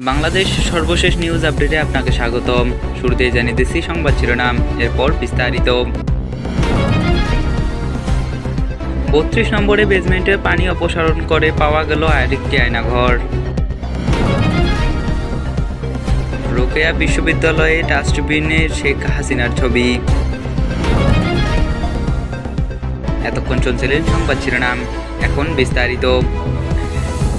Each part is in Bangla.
বাংলাদেশ সর্বশেষ নিউজ আপডেটে আপনাকে স্বাগতম। শুরুতেই জানিয়ে দিচ্ছি সংবাদ শিরোনাম, এরপর বিস্তারিত। বত্রিশ নম্বরে বেসমেন্টে পানি অপসারণ করে পাওয়া গেল আরেকটি আয়নাঘর। রোকেয়া বিশ্ববিদ্যালয়ে ডাস্টবিনে শেখ হাসিনার ছবি। এতক্ষণ চলছিলেন সংবাদ শিরোনাম, এখন বিস্তারিত।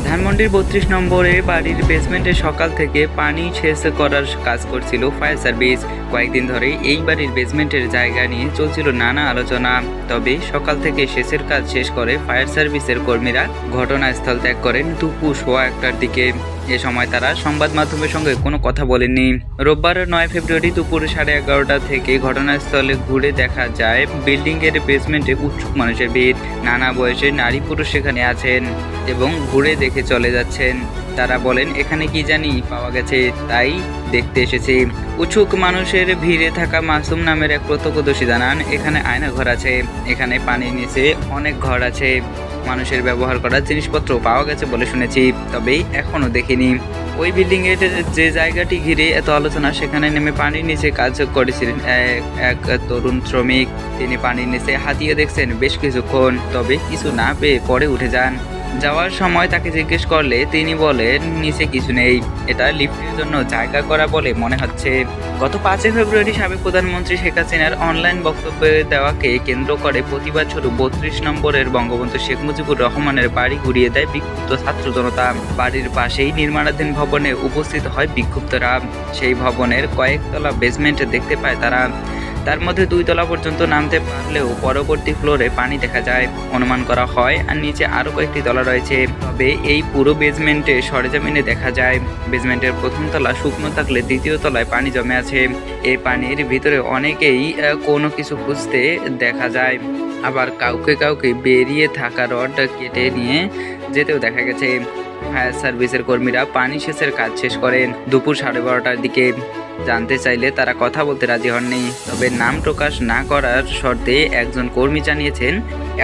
ধানমন্ডির বত্রিশ নম্বরে বাড়ির বেসমেন্টে সকাল থেকে পানি শেষ করার কাজ করছিল ফায়ার সার্ভিস কয়েকদিন ধরে এই বাড়ির বেসমেন্টের জায়গা নিয়ে চলছিল নানা আলোচনা। তবে সকাল থেকে শেষের কাজ শেষ করে ফায়ার সার্ভিসের কর্মীরা ঘটনাস্থল ত্যাগ করেন দুপুর সোয়া একটার দিকে। এ সময় তারা সংবাদ মাধ্যমের সঙ্গে কোনো কথা বলেননি। রোববার নয় ফেব্রুয়ারি দুপুর সাড়ে এগারোটা থেকে ঘটনাস্থলে ঘুরে দেখা যায় বিল্ডিং এর বেসমেন্টে উৎসুক মানুষের ভিড়। নানা বয়সের নারী পুরুষ সেখানে আছেন এবং ঘুরে দেখে চলে যাচ্ছেন। তারা বলেন, এখানে কি জানি পাওয়া গেছে, তাই দেখতে এসেছি। উৎসুক মানুষের ভিড়ে থাকা মাসুম নামের এক প্রত্যক্ষদর্শী জানান, এখানে আয়না ঘর আছে। এখানে পানির নিচে অনেক ঘর আছে। মানুষের ব্যবহার করার জিনিসপত্র পাওয়া গেছে বলে শুনেছি তবে এখনও দেখিনি। ওই বিল্ডিং এর যে জায়গাটি ঘিরে এত আলোচনা, সেখানে নেমে পানির নিচে কাজ করেছিলেন এক এক তরুণ শ্রমিক। তিনি পানির নিচে হাতিয়ে দেখছেন বেশ কিছুক্ষণ, তবে কিছু না পেয়ে পরে উঠে যান। যাওয়ার সময় তাকে জিজ্ঞেস করলে তিনি বলেন, নিচে কিছু নেই। এটা লিফটের জন্য জায়গা করা বলে মনে হচ্ছে। গত পাঁচই ফেব্রুয়ারি সাবেক প্রধানমন্ত্রী শেখ হাসিনার অনলাইন বক্তব্য দেওয়াকে কেন্দ্র করে প্রতিবাদ স্বরূপ বত্রিশ নম্বরের বঙ্গবন্ধু শেখ মুজিবুর রহমানের বাড়ি ঘুরিয়ে দেয় বিক্ষুব্ধ ছাত্র জনতা। বাড়ির পাশেই নির্মাণাধীন ভবনে উপস্থিত হয় বিক্ষুব্ধরা। সেই ভবনের কয়েকতলা বেসমেন্টে দেখতে পায় তারা। তার মধ্যে দুই তলা পর্যন্ত নামতে পারলেও পরবর্তী ফ্লোরে পানি দেখা যায়, অনুমান করা হয়, আর নিচে আরও কয়েকটি তলা রয়েছে। তবে এই পুরো বেজমেন্টে সরেজমিনে দেখা যায় বেজমেন্টের প্রথম তলা শুকনো থাকলে দ্বিতীয় তলায় পানি জমে আছে। এই পানির ভিতরে অনেকেই কোনো কিছু খুঁজতে দেখা যায়। আবার কাউকে কাউকে বেরিয়ে থাকা রড কেটে নিয়ে যেতেও দেখা গেছে। ফায়ার সার্ভিসের কর্মীরা পানি সেচের কাজ শেষ করেন দুপুর সাড়ে বারোটার দিকে। জানতে চাইলে তারা কথা বলতে রাজি হননি। তবে নাম প্রকাশ না করার শর্তে একজন কর্মী জানিয়েছেন,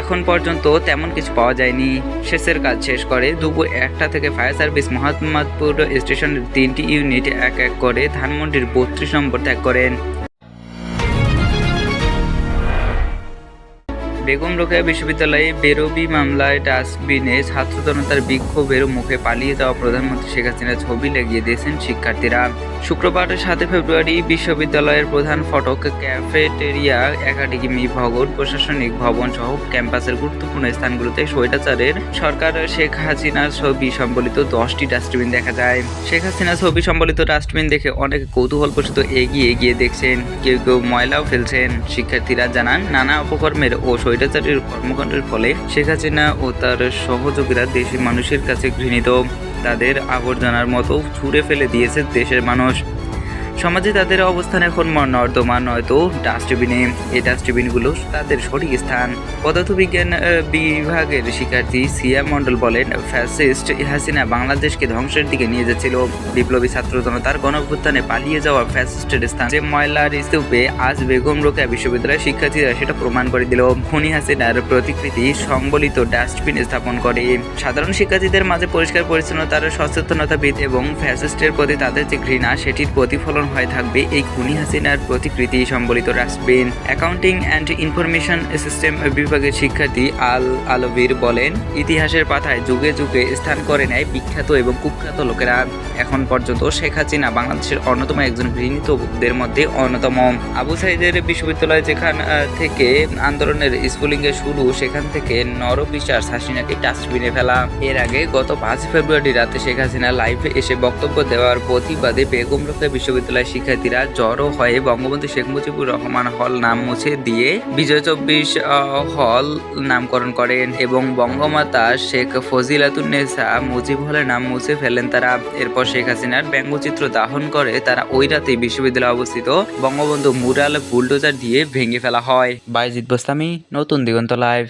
এখন পর্যন্ত তেমন কিছু পাওয়া যায়নি। শেষের কাজ শেষ করে দুপুর একটা থেকে ফায়ার সার্ভিস মোহাম্মদপুর স্টেশনের তিনটি ইউনিট এক এক করে ধানমন্ডির বত্রিশ নম্বর ত্যাগ করেন। বেগম রোকেয়া বিশ্ববিদ্যালয়ে বেরোবি মামলায় ডাস্টবিনে ছাত্র জনতার বিক্ষোভের মুখে পালিয়ে যাওয়া প্রধানমন্ত্রী শেখ হাসিনার ছবি লাগিয়ে দিয়েছেন শিক্ষার্থীরা। শুক্রবার সাতই ফেব্রুয়ারি বিশ্ববিদ্যালয়ের প্রধান ফটক ক্যাফেটেরিয়া একাডেমি ভবন, প্রশাসনিক ভবন সহ ক্যাম্পাসের গুরুত্বপূর্ণ স্থানগুলোতে স্বৈরাচারের সরকার শেখ হাসিনার ছবি সম্বলিত দশটি ডাস্টবিন দেখা যায়। শেখ হাসিনার ছবি সম্বলিত ডাস্টবিন দেখে অনেকে কৌতূহলবশত এগিয়ে এগিয়ে দেখছেন, কেউ কেউ ময়লাও ফেলছেন। শিক্ষার্থীরা জানান, নানা অপকর্মের ও স্বৈরাচারের কর্মকাণ্ডের ফলে শেখ হাসিনা ও তার সহযোগীরা দেশের মানুষের কাছে ঘৃণিত। তাদের আবর্জনার মতো ছুঁড়ে ফেলে দিয়েছে দেশের মানুষ। সমাজে তাদের অবস্থান এখন নর্দমা নয়তো ডাস্টবিনে এই ডাস্টবিনগুলো তাদের সঠিক স্থান। পদার্থবিজ্ঞান বিভাগের শিক্ষার্থী সিয়া মণ্ডল বলেন, ফ্যাসিস্ট হাসিনা বাংলাদেশকে ধ্বংসের দিকে নিয়ে যাচ্ছিল। বিপ্লবী ছাত্র জনতার গণভ্যুত্থানে পালিয়ে যাওয়া ফ্যাসিস্টের স্থান। যে ময়লার স্তূপে আজ বেগম রোকেয়া বিশ্ববিদ্যালয়ের শিক্ষার্থীরা সেটা প্রমাণ করে দিল। খুনি হাসিনার প্রতিকৃতি সংবলিত ডাস্টবিন স্থাপন করে। সাধারণ শিক্ষার্থীদের মাঝে পরিষ্কার পরিচ্ছন্নতার সচেতনতাবিদ এবং ফ্যাসিস্টের প্রতি তাদের যে ঘৃণা, সেটির প্রতিফলন হয়ে থাকবে এই খুনি হাসিনার প্রতিকৃতি সম্বলিত dustbin. Accounting and information system বিভাগের শিক্ষার্থী আল আলভির বলেন, ইতিহাসের পাতায় যুগে যুগে স্থান করে নেয় বিখ্যাত এবং কুখ্যাত লোকেরা। এখন পর্যন্ত শেখ হাসিনা বাংলাদেশের অন্যতম একজন গৃহীতদের মধ্যে অন্যতম। আবু সাইদের বিশ্ববিদ্যালয় যেখান থেকে আন্দোলনের স্কুলিংয়ে শুরু, সেখান থেকে নরবিশ্বাস হাসিনাকে ডাস্টবিনে ফেলা। এর আগে গত পাঁচ ফেব্রুয়ারি রাতে শেখ হাসিনা লাইভে এসে বক্তব্য দেওয়ার প্রতিবাদে বেগম রোকেয়া বিশ্ববিদ্যালয়ের শিক্ষার্থীরা জড়ো হয়ে বঙ্গবন্ধু শেখ মুজিবুর রহমান হল নাম মুছে দিয়ে বিজয় চব্বিশ হল নামকরণ করেন এবং বঙ্গমাতা শেখ ফজিলাতুন্নেসা মুজিব হলের নাম মুছে ফেলেন তারা। এরপর শেখ হাসিনার ব্যঙ্গচিত্র দাহন করে তারা ওই রাতেই বিশ্ববিদ্যালয়ে অবস্থিত বঙ্গবন্ধু মুরাল বুলডোজার দিয়ে ভেঙে ফেলা হয়। বাইজিৎ বোস্তামি নতুন দিগন্ত লাইভ।